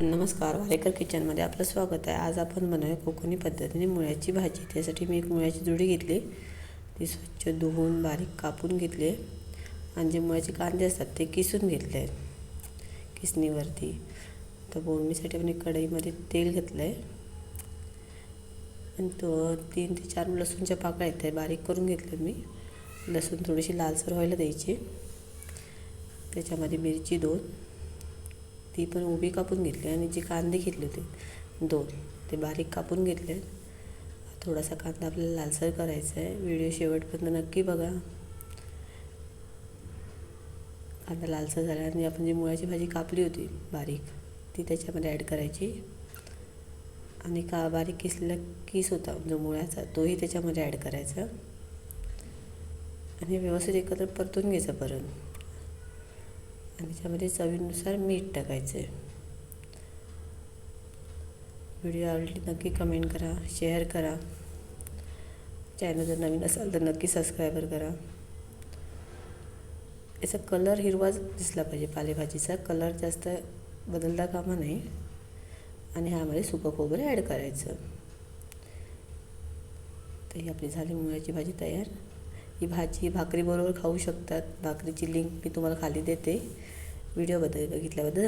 नमस्कार वारेकर किचनमध्ये आपलं स्वागत आहे. आज आपण बनवूया कोकणी पद्धतीने मुळ्याची भाजी. त्यासाठी मी एक मुळ्याची जुडी घेतली. ती स्वच्छ धुवून बारीक कापून घेतली. आणि जे मुळ्याचे कांदे असतात ते किसून घेतले. आहेत किसणीवरती. तर बोलणीसाठी आपण एक कढईमध्ये तेल घेतलं आहे आणि तो तीन ते चार लसूणच्या पाकळ्या आहेत त्या बारीक करून घेतल्या मी. लसूण थोडीशी लालसर व्हायला द्यायची. त्याच्यामध्ये मिरची दोन. ती पण उभी कापून घेतली आणि जे कांदे घेतले होते दोन ते बारीक कापून घेतले. थोडासा कांदा आपल्याला लालसर करायचा आहे. व्हिडिओ शेवटपर्यंत नक्की बघा. कांदा लालसर झाला आणि आपण जी मुळाची भाजी कापली होती बारीक ती त्याच्यामध्ये ॲड करायची. आणि का बारीक किसलेला किस होता जो मुळ्याचा तोही त्याच्यामध्ये ॲड करायचा. आणि व्यवस्थित एकत्र परतून घ्यायचं परत. आणि त्यामध्ये चवीनुसार मीठ टाकायचं आहे. व्हिडिओ आवडली नक्की कमेंट करा शेअर करा. चॅनल जर नवीन असाल तर नक्की सबस्क्रायबर करा. याचा कलर हिरवाच दिसला पाहिजे पालेभाजीचा. कलर जास्त बदलता कामा नाही आणि ह्यामध्ये सुकं खोबरं ॲड करायचं. तर ही आपली झाली मुळ्याची भाजी तयार. ही भाजी भाकरीबरोबर खाऊ शकतात. भाकरीची लिंक मी तुम्हाला खाली देते. व्हिडिओबद्दल बघितल्याबद्दल